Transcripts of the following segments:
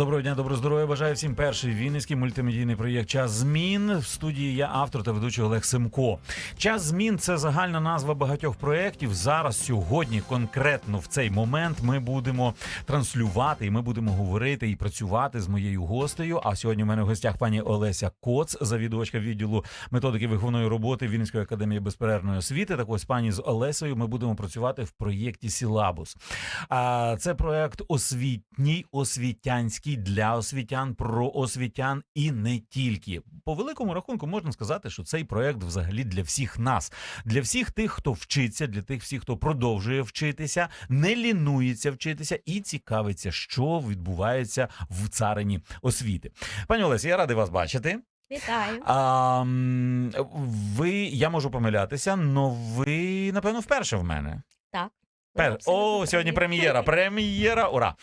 Доброго дня, доброго здоров'я. Бажаю всім перший вінницький мультимедійний проєкт Час змін. В студії я автор та ведучий Олег Семко. Час змін це загальна назва багатьох проєктів. Зараз сьогодні, конкретно в цей момент, ми будемо транслювати і ми будемо говорити і працювати з моєю гостею. А сьогодні в мене в гостях пані Олеся Коц, завідувачка відділу методики виховної роботи Вінницької академії безперервної освіти. Так ось пані з Олесею ми будемо працювати в проєкті Сілабус. А це проект освітній, освітянський для освітян, про освітян і не тільки. По великому рахунку можна сказати, що цей проект взагалі для всіх нас, для всіх тих, хто вчиться, для тих всіх, хто продовжує вчитися, не лінується вчитися і цікавиться, що відбувається в царині освіти. Пані Олесі, я радий вас бачити. Вітаю. А, ви, я можу помилятися, але ви, напевно, вперше в мене. Так. Пер... О, сьогодні прем'єра. Прем'єра. Ура!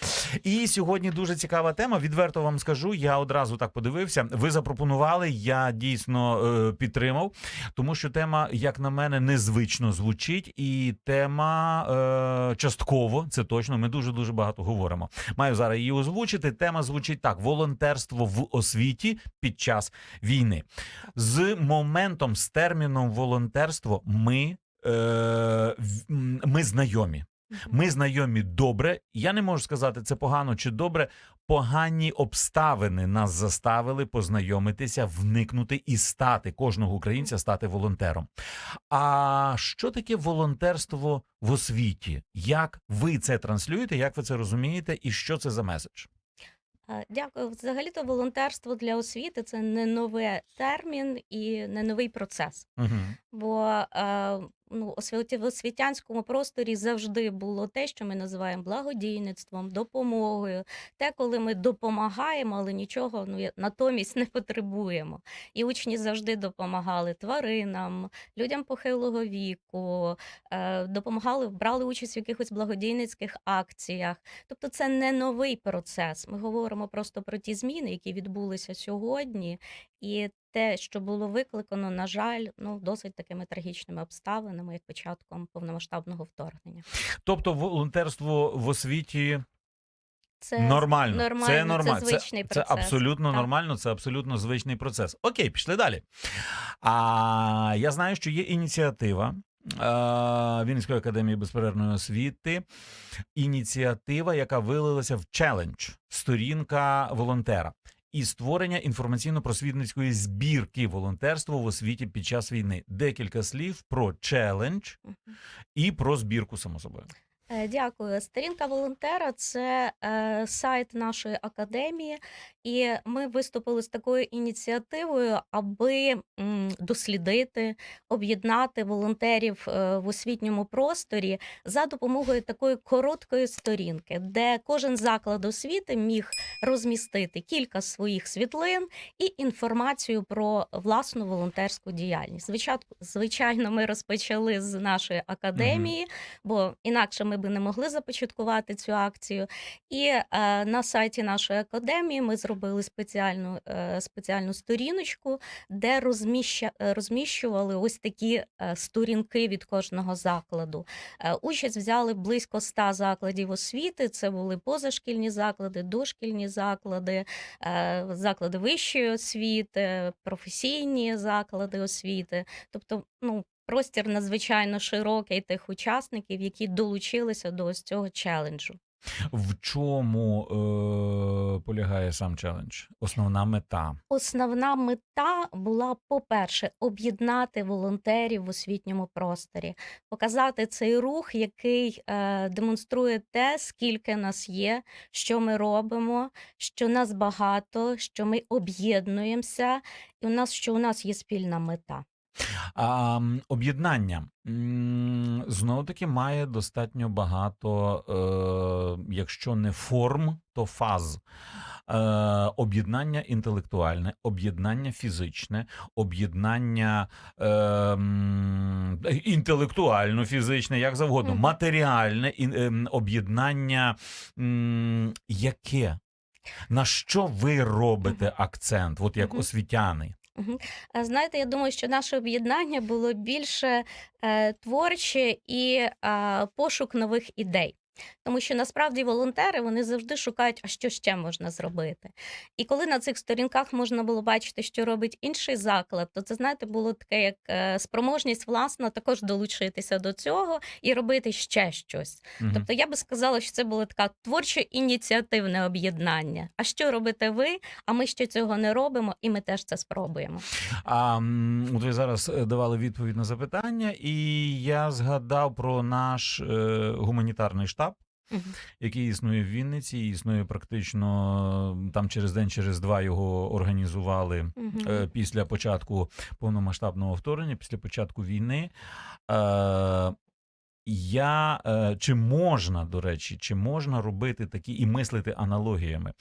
І сьогодні дуже цікава тема. Відверто вам скажу. Я одразу так подивився. Ви запропонували, я дійсно е, підтримав, тому що тема, як на мене, незвично звучить, і тема е, частково, це точно. Ми дуже дуже багато говоримо. Маю зараз її озвучити. Тема звучить так: волонтерство в освіті під час війни. З моментом, з терміном волонтерство, ми. Е, ми знайомі. Ми знайомі добре. Я не можу сказати, це погано чи добре. Погані обставини нас заставили познайомитися, вникнути і стати кожного українця стати волонтером. А що таке волонтерство в освіті? Як ви це транслюєте? Як ви це розумієте? І що це за меседж? Дякую. Взагалі-то волонтерство для освіти це не новий термін і не новий процес. Угу. Бо е, ну, в освітянському просторі завжди було те, що ми називаємо благодійництвом, допомогою. Те, коли ми допомагаємо, але нічого ну, натомість не потребуємо. І учні завжди допомагали тваринам, людям похилого віку, е, допомагали, брали участь в якихось благодійницьких акціях. Тобто це не новий процес. Ми говоримо просто про ті зміни, які відбулися сьогодні, і те, що було викликано, на жаль, ну досить такими трагічними обставинами, як початком повномасштабного вторгнення. Тобто, волонтерство в освіті Це нормально. нормально, Це це звичний це, процес, Це абсолютно так. нормально, це абсолютно звичний процес. Окей, пішли далі. А я знаю, що є ініціатива. е, Вінницької академії безперервної освіти ініціатива, яка вилилася в челендж сторінка волонтера і створення інформаційно-просвітницької збірки волонтерства в освіті під час війни. Декілька слів про челендж і про збірку, само собою. Е, Дякую. Сторінка волонтера це е, сайт нашої академії, і ми виступили з такою ініціативою, аби дослідити, об'єднати волонтерів е, в освітньому просторі за допомогою такої короткої сторінки, де кожен заклад освіти міг розмістити кілька своїх світлин і інформацію про власну волонтерську діяльність. Звичайно, звичайно, ми розпочали з нашої академії бо інакше ми би не могли започаткувати цю акцію. І е, на сайті нашої академії ми зробили спеціальну, е, спеціальну сторіночку, де розміща, е, розміщували ось такі е, сторінки від кожного закладу. Е, участь взяли близько 100 закладів освіти. Це були позашкільні заклади, дошкільні заклади, е, заклади вищої освіти, професійні заклади освіти. Тобто, ну. Простір надзвичайно широкий тих учасників, які долучилися до ось цього челенджу. В чому е, полягає сам челендж? Основна мета. Основна мета була, по-перше, об'єднати волонтерів в освітньому просторі, показати цей рух, який е, демонструє те, скільки нас є, що ми робимо, що нас багато, що ми об'єднуємося, і у нас що у нас є спільна мета. А, об'єднання знову таки має достатньо багато, е, якщо не форм, то фаз. Е, об'єднання інтелектуальне, об'єднання фізичне, об'єднання е, інтелектуально-фізичне, як завгодно, матеріальне ем, об'єднання яке? На що ви робите акцент, от як освітяни? Е, Знаєте, я думаю, що наше об'єднання було більше е, творче і е, пошук нових ідей. Тому що насправді волонтери вони завжди шукають, а що ще можна зробити. І коли на цих сторінках можна було бачити, що робить інший заклад, то це знаєте, було таке як е, спроможність власна також долучитися до цього і робити ще щось. Мгм. Тобто я би сказала, що це було таке творчо-ініціативне об'єднання. А що робите ви? А ми ще цього не робимо, і ми теж це спробуємо. А от ви зараз е, давали відповідь на запитання, і я згадав про наш е, гуманітарний штаб. Який існує в Вінниці, існує практично е, там через день, через два його організували е, після початку повномасштабного вторгнення, після початку війни. Я е, чи можна, до речі, чи можна робити такі і мислити аналогіями?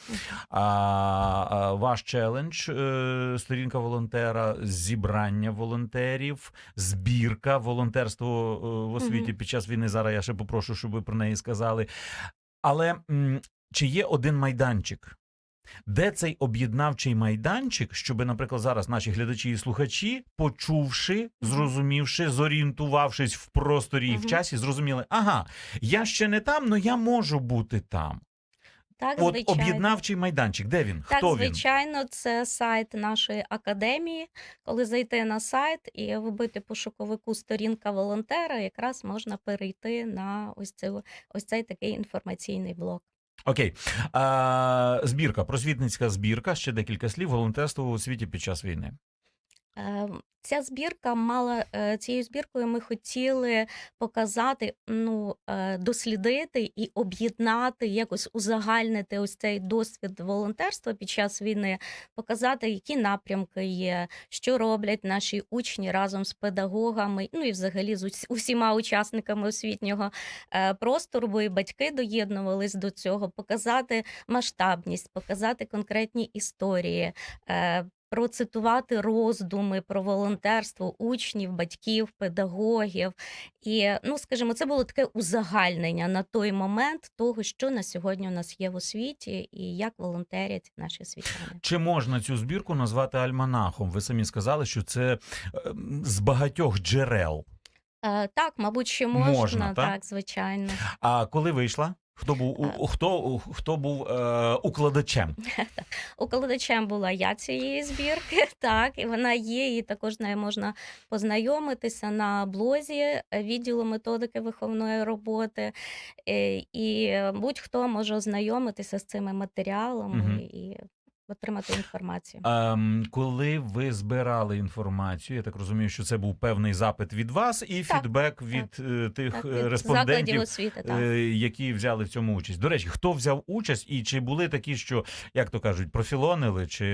А, ваш челендж, е, сторінка волонтера, зібрання волонтерів, збірка волонтерство е, в освіті під час війни. Зараз я ще попрошу, щоб ви про неї сказали. Але чи є один майданчик? Де цей об'єднавчий майданчик, щоб, наприклад, зараз наші глядачі і слухачі, почувши, зрозумівши, зорієнтувавшись в просторі і в часі, зрозуміли, ага, я ще не там, але я можу бути там. Так, От звичайно. об'єднавчий майданчик, де він? Так, Хто він? звичайно, це сайт нашої академії. Коли зайти на сайт і вбити пошуковику сторінка волонтера, якраз можна перейти на ось цей, ось цей такий інформаційний блок. Окей. А, збірка, просвітницька збірка, ще декілька слів. Волонтерство у світі під час війни. Ця збірка мала е, цією збіркою ми хотіли показати, ну е, дослідити і об'єднати, якось узагальнити ось цей досвід волонтерства під час війни, показати, які напрямки є, що роблять наші учні разом з педагогами, ну і взагалі з ус- усіма учасниками освітнього е, простору, бо і батьки доєднувались до цього, показати масштабність, показати конкретні історії. Процитувати роздуми про волонтерство учнів, батьків, педагогів. І, ну, скажімо, це було таке узагальнення на той момент того, що на сьогодні у нас є в освіті і як волонтерять наші освітяни. Чи можна цю збірку назвати альманахом? Ви самі сказали, що це е, з багатьох джерел. Е, так, мабуть, що можна, Можна, так? так, звичайно. А коли вийшла? Хто був у- Е. хто, хто був е, укладачем? Укладачем була я цієї збірки, так, і вона є, і також нею можна познайомитися на блозі відділу методики виховної роботи. Е, І е, будь-хто може ознайомитися з цими матеріалами угу. і отримати інформацію. Ем, коли ви збирали інформацію, я так розумію, що це був певний запит від вас і Так, фідбек від е, тих Так, е, від респондентів. освіти, так. е, Які взяли в цьому участь. До речі, хто взяв участь, і чи були такі, що як то кажуть, профілонили, чи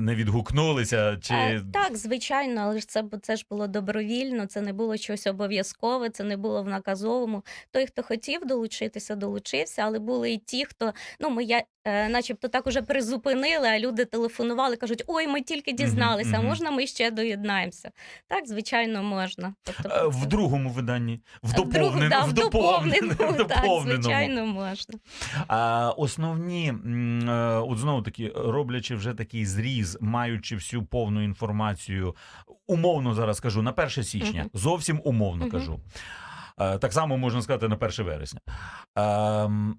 не відгукнулися, чи Е, Так, звичайно, але ж це, це ж було добровільно, це не було щось обов'язкове, це не було в наказовому. Той, хто хотів долучитися, долучився, але були і ті, хто ну ми я, начебто так уже призупинили, а люди телефонували, кажуть: ой, ми тільки дізналися, мгм. можна ми ще доєднаємося? Так, звично, можна. Тобто, Е, в другому виданні, в в другу- да, в в доповненому, доповненому, так, звичайно, можна. А основні, е, от знову таки, роблячи вже такий зріз, маючи всю повну інформацію, умовно зараз скажу, на 1 січня, Мгм. зовсім умовно Мгм. кажу. Е, Так само можна сказати на 1 вересня. Ем,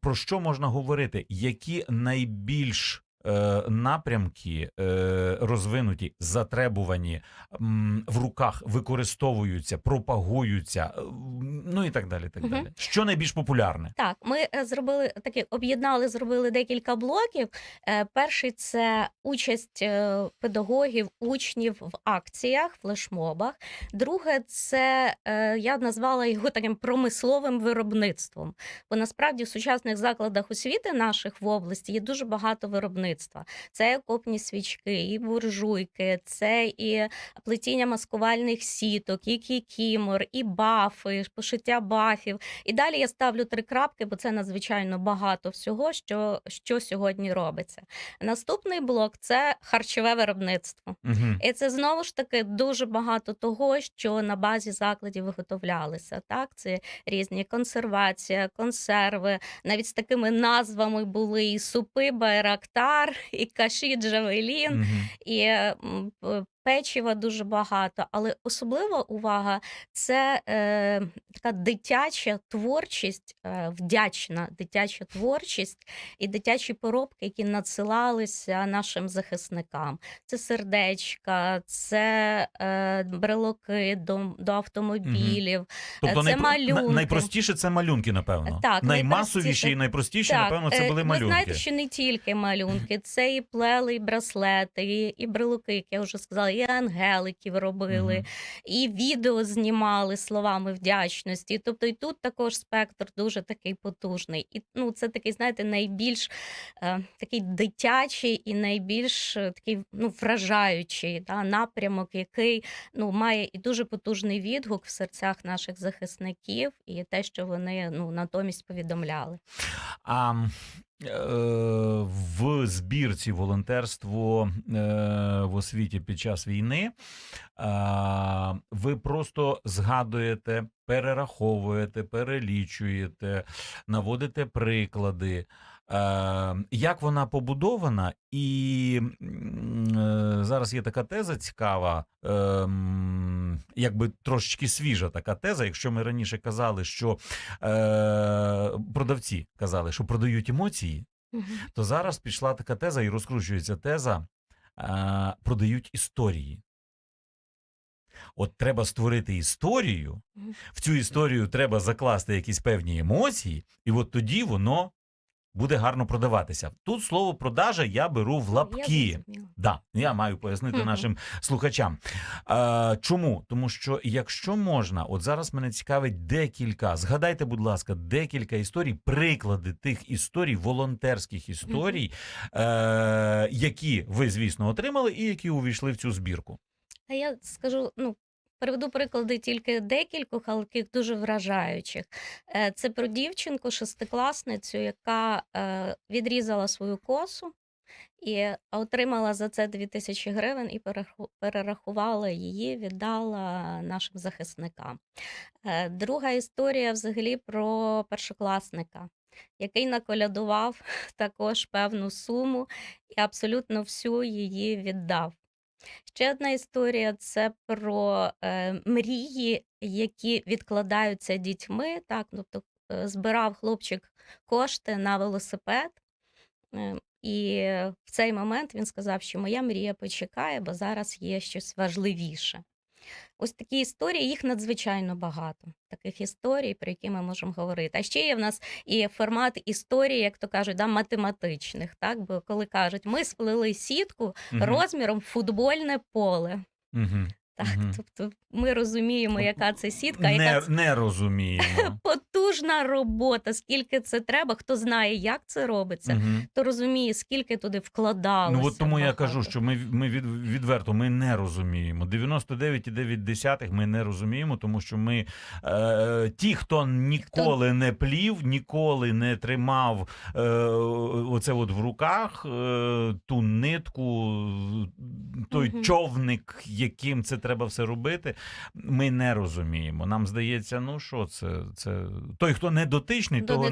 Про що можна говорити? Які найбільш напрямки е, розвинуті, затребувані в руках використовуються, пропагуються, е, ну і так далі. Так далі. Що найбільш популярне? Так, ми е, зробили такі об'єднали, зробили декілька блоків. Е, Перший це участь е, педагогів, учнів в акціях, флешмобах. Друге, це е, я назвала його таким промисловим виробництвом. Бо насправді в сучасних закладах освіти наших в області є дуже багато виробництва. Це і окопні свічки, і буржуйки, це і плетіння маскувальних сіток, і кікімор, і бафи, пошиття бафів. І далі я ставлю три крапки, бо це надзвичайно багато всього, що, що сьогодні робиться. Наступний блок це харчове виробництво. Угу. І це знову ж таки дуже багато того, що на базі закладів виготовлялося. Так, це різні консервація, консерви, навіть з такими назвами були і супи, байрактар, і каші, джавелін. Угу. І печива дуже багато, але особлива увага це е, така дитяча творчість, е, вдячна дитяча творчість і дитячі поробки, які надсилалися нашим захисникам. Це сердечка, це е, брелоки до, до автомобілів. Тобто Це найпро- малюнки. найпростіше це малюнки, напевно. Так, Наймасовіші найпростіше. і найпростіші, напевно, це е, були ви малюнки. знаєте, що не тільки малюнки, це і плели, і браслети, і, і брелоки, як я вже сказала, і ангеликів робили, Мгм. і відео знімали словами вдячності. Тобто і тут також спектр дуже такий потужний. І ну, це такий, знаєте, найбільш е, такий дитячий і найбільш е, такий ну, вражаючий да, напрямок, який ну, має і дуже потужний відгук в серцях наших захисників, і те, що вони ну, натомість повідомляли. Е, в збірці волонтерство е, в освіті під час війни е, ви просто згадуєте, перераховуєте, перелічуєте, наводите приклади. Е, як вона побудована, і е, зараз є така теза цікава, е, м, якби трошечки свіжа така теза. Якщо ми раніше казали, що е, продавці казали, що продають емоції, то зараз пішла така теза і розкручується теза, е, продають історії. От треба створити історію, в цю історію треба закласти якісь певні емоції, і от тоді воно буде гарно продаватися. Тут слово продажа я беру в лапки. Я. Да, я маю пояснити Мгм. нашим слухачам. А, чому? Тому що якщо можна, от зараз мене цікавить декілька. Згадайте, будь ласка, декілька історій, приклади тих історій, волонтерських історій, е, які ви, звісно, отримали, і які увійшли в цю збірку. А я скажу, ну. Приведу приклади тільки декількох, але таких дуже вражаючих. Е, Це про дівчинку, шестикласницю, яка е, відрізала свою косу і отримала за це 2000 гривень і перерахувала її, віддала нашим захисникам. Е, Друга історія взагалі про першокласника, який наколядував також певну суму і абсолютно всю її віддав. Ще одна історія це про е, мрії, які відкладаються дітьми. Так, тобто е, збирав хлопчик кошти на велосипед, е, і в цей момент він сказав, що моя мрія почекає, бо зараз є щось важливіше. Ось такі історії, їх надзвичайно багато. Таких історій, про які ми можемо говорити. А ще є в нас і формат історії, як то кажуть, да, математичних. Так? Бо коли кажуть, ми сплели сітку угу. розміром футбольне поле. Угу. Так, угу. тобто ми розуміємо, яка це сітка, яка Не, це не розуміємо. потужна робота, скільки це треба. Хто знає, як це робиться, Мгм. то розуміє, скільки туди вкладалося. Ну от тому я кажу, що ми, ми від, відверто ми не розуміємо. 99,9 ми не розуміємо, тому що ми е, ті, хто ніколи не плів, ніколи не тримав е, оце от в руках е, ту нитку, той Мгм. човник, яким це треба все робити. Ми не розуміємо. Нам здається, ну що це? це... Той, хто не дотичний, До того,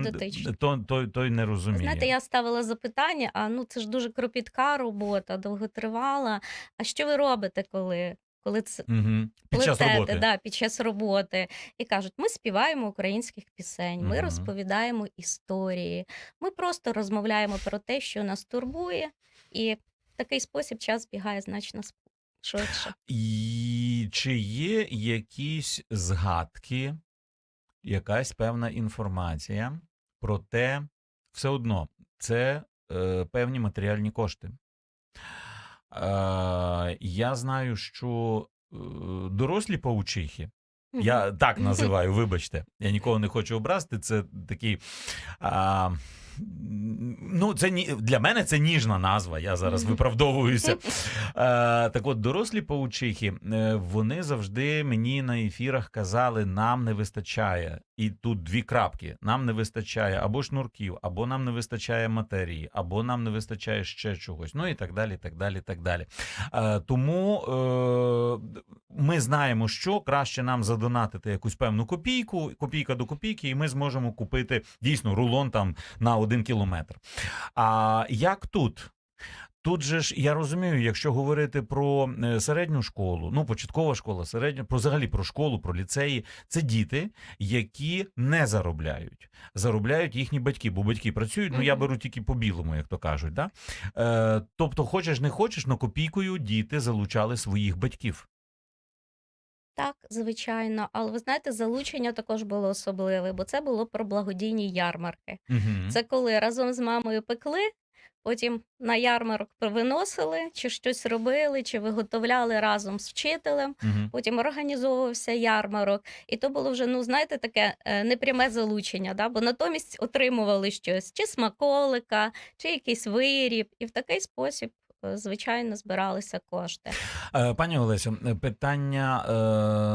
то, той, той не розуміє. Знаєте, я ставила запитання: а ну це ж дуже кропітка робота, довготривала. А що ви робите, коли, коли це Угу. Під час плетете, роботи. Да, під час роботи? І кажуть, ми співаємо українських пісень, ми Мгм. розповідаємо історії, ми просто розмовляємо про те, що нас турбує, і в такий спосіб час бігає значно швидше. І чи є якісь згадки, якась певна інформація про те, все одно це е, певні матеріальні кошти. Е, я знаю, що е, дорослі паучихи, я так називаю, вибачте, я нікого не хочу образити. Це такий. А, ну, це ні, для мене це ніжна назва. Я зараз виправдовуюся. Е, так от, дорослі паучихи, е, вони завжди мені на ефірах казали, нам не вистачає. І тут дві крапки: нам не вистачає або шнурків, або нам не вистачає матерії, або нам не вистачає ще чогось. Ну і так далі. так далі, так далі. Е, тому е, ми знаємо, що краще нам задонатити якусь певну копійку, копійка до копійки, і ми зможемо купити дійсно рулон там на один кілометр. А як тут? Тут же ж я розумію, якщо говорити про е, середню школу, ну початкова школа, середня, про взагалі про школу, про ліцеї, це діти, які не заробляють. Заробляють їхні батьки, бо батьки працюють. Ну я беру тільки по білому, як то кажуть. Да? Е, тобто, хочеш не хочеш, на копійкою діти залучали своїх батьків. Так, звичайно. Але ви знаєте, залучення також було особливе, бо це було про благодійні ярмарки. Угу. Це коли разом з мамою пекли, потім на ярмарок виносили, чи щось робили, чи виготовляли разом з вчителем. Угу. Потім організовувався ярмарок, і то було вже, ну знаєте, таке е, непряме залучення, да? бо натомість отримували щось, чи смаколика, чи якийсь виріб, і в такий спосіб, е, звичайно, збиралися кошти. Е, Пані Олесю, е, питання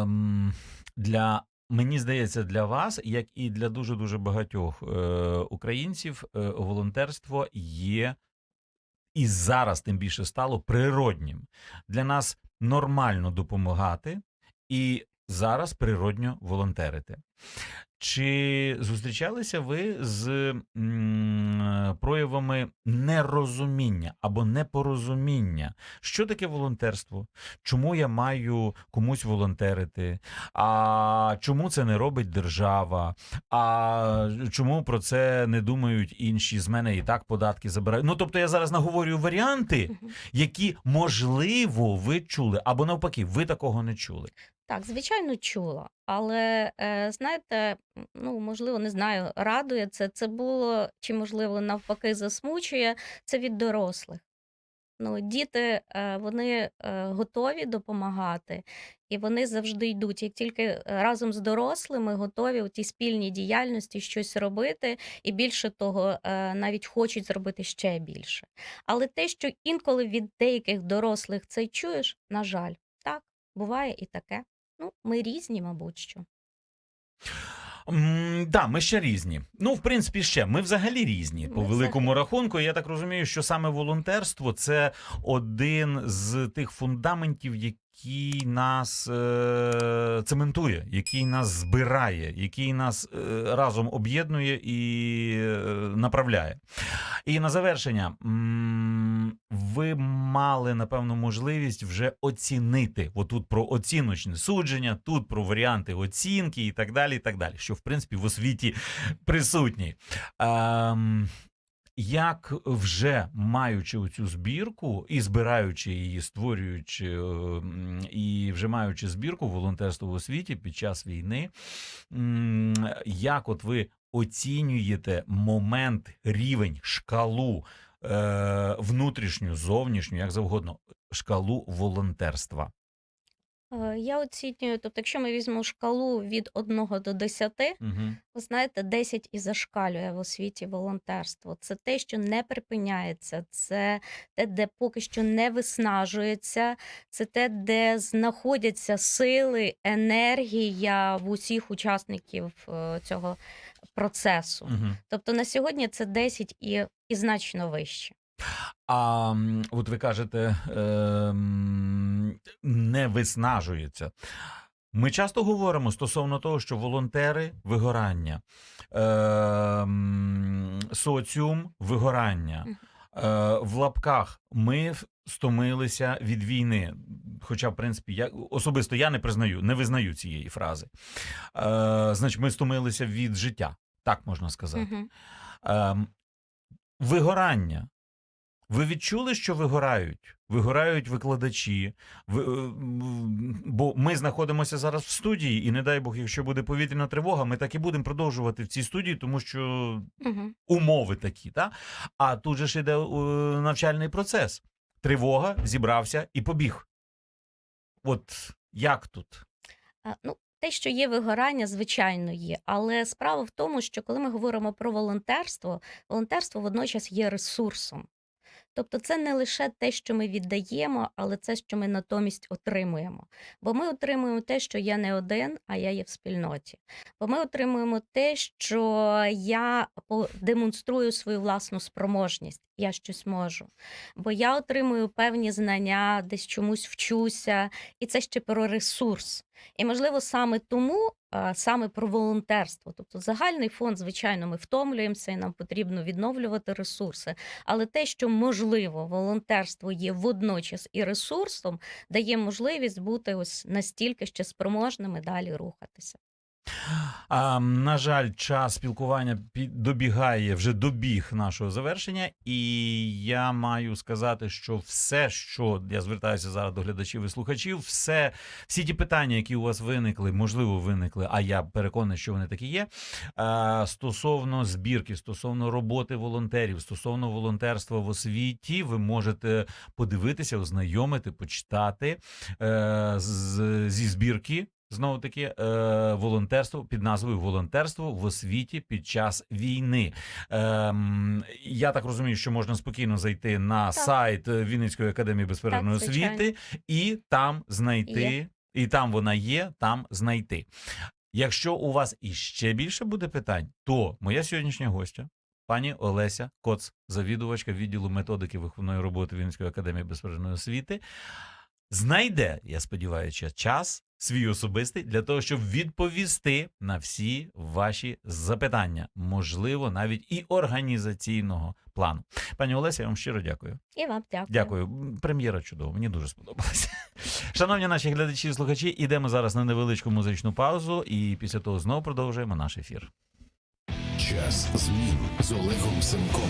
ем, для мені здається, для вас, як і для дуже дуже багатьох е, українців, е, волонтерство є і зараз тим більше стало природнім. Для нас нормально допомагати і зараз природньо волонтерити. Чи зустрічалися ви з проявами нерозуміння або непорозуміння? Що таке волонтерство? Чому я маю комусь волонтерити? А чому це не робить держава? А чому про це не думають інші? З мене і так податки забирають. Ну тобто я зараз наговорюю варіанти, які можливо ви чули, або навпаки, ви такого не чули. Так, звичайно, чула. Але е, знаєте, ну можливо, не знаю, радує це. Це було чи можливо навпаки засмучує це від дорослих. Ну, діти е, вони е, готові допомагати, і вони завжди йдуть. Як тільки разом з дорослими готові у тій спільній діяльності щось робити, і більше того, навіть хочуть зробити ще більше. Але те, що інколи від деяких дорослих це чуєш, на жаль, так, буває і таке. Ну, ми різні, мабуть, що. Mm, Да, ми ще різні. Ну, в принципі, ще ми взагалі різні. По великому рахунку, я так розумію, що саме волонтерство це один з тих фундаментів, який нас е- цементує, який нас збирає, який нас е- разом об'єднує і е- направляє. І на завершення, ви мали напевно можливість вже оцінити. Отут про оціночне судження, тут про варіанти оцінки і так далі. і так далі, Що в принципі в освіті присутні. Ем, як вже маючи цю збірку і збираючи її, створюючи е, і вже маючи збірку волонтерство в освіті під час війни, як от ви оцінюєте момент, рівень, шкалу е, внутрішню, зовнішню, як завгодно, шкалу волонтерства? Е, Я оцінюю, тобто, якщо ми візьмемо шкалу від 1 до 10, Угу. ви знаєте, 10 і зашкалює в освіті волонтерство. Це те, що не припиняється, це те, де поки що не виснажується, це те, де знаходяться сили, енергія в усіх учасників е, цього процесу. Угу. Тобто на сьогодні це 10 і, і значно вище. А от ви кажете, ем, не виснажується. Ми часто говоримо стосовно того, що волонтери вигорання, ем, соціум вигорання. Е, в лапках ми стомилися від війни. Хоча, в принципі, я особисто я не признаю, не визнаю цієї фрази. Е, значить, ми стомилися від життя, так можна сказати. Ем, вигорання. Ви відчули, що вигорають? Вигорають викладачі. Ви, е, бо ми знаходимося зараз в студії, і не дай Бог, якщо буде повітряна тривога, ми так і будемо продовжувати в цій студії, тому що умови такі. Та? А тут же ж іде е, навчальний процес. Тривога, зібрався і побіг. От як тут? Ну, те, що є вигорання, звичайно, є. Але справа в тому, що коли ми говоримо про волонтерство, волонтерство водночас є ресурсом. Тобто це не лише те, що ми віддаємо, але це, що ми натомість отримуємо. Бо ми отримуємо те, що я не один, а я є в спільноті. Бо ми отримуємо те, що я демонструю свою власну спроможність, я щось можу. Бо я отримую певні знання, десь чомусь вчуся, і це ще про ресурс. І, можливо, саме тому, саме про волонтерство. Тобто загальний фонд, звичайно, ми втомлюємося і нам потрібно відновлювати ресурси. Але те, що можливо, волонтерство є водночас і ресурсом, дає можливість бути ось настільки ще спроможними далі рухатися. А, на жаль, час спілкування пі- добігає вже добіг нашого завершення, і я маю сказати, що все, що я звертаюся зараз до глядачів і слухачів, все, всі ті питання, які у вас виникли, можливо, виникли, а я переконаний, що вони такі є. А, стосовно збірки, стосовно роботи волонтерів, стосовно волонтерства в освіті, ви можете подивитися, ознайомити, почитати е, з, зі збірки. Знову таки, е, волонтерство під назвою Волонтерство в освіті під час війни. Ем, я так розумію, що можна спокійно зайти на Так. сайт е, Вінницької академії безперервної Так, освіти і там знайти, Є. і там вона є, там знайти. Якщо у вас іще більше буде питань, то моя сьогоднішня гостя, пані Олеся Коц, завідувачка відділу методики виховної роботи Вінницької академії безперервної освіти, знайде, я сподіваюся, час свій особистий для того, щоб відповісти на всі ваші запитання, можливо, навіть і організаційного плану. Пані Олеся, я вам щиро дякую. І вам дякую. Дякую. Прем'єра чудова, мені дуже сподобалася. Шановні наші глядачі і слухачі, ідемо зараз на невеличку музичну паузу, і після того знову продовжуємо наш ефір. Час змін з Олегом Семком.